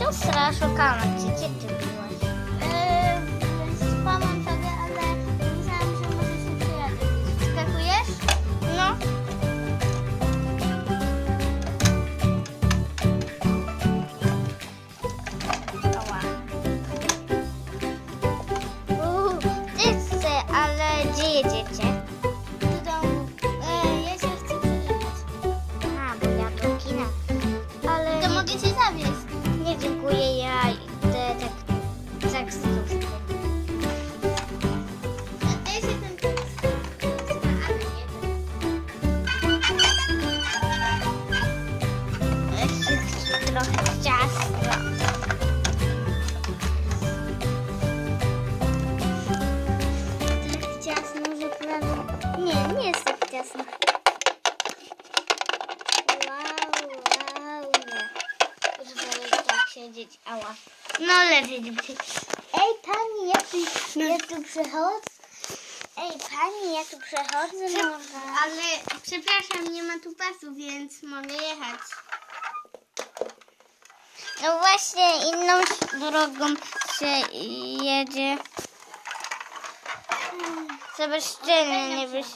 真吓人，看的直气得。Trochę ciasno. Tak ciasno, że prawie... Nie, nie jest tak ciasno. Wow, wow, nie. Żeby tak siedzieć, ała. No lepiej. Ej, pani, ja tu, ja tu przechodzę. Ej, pani, ja tu przechodzę może. Ale przepraszam, nie ma tu pasu, więc mogę jechać. No właśnie, inną drogą się jedzie. Szczelnie nie wyś...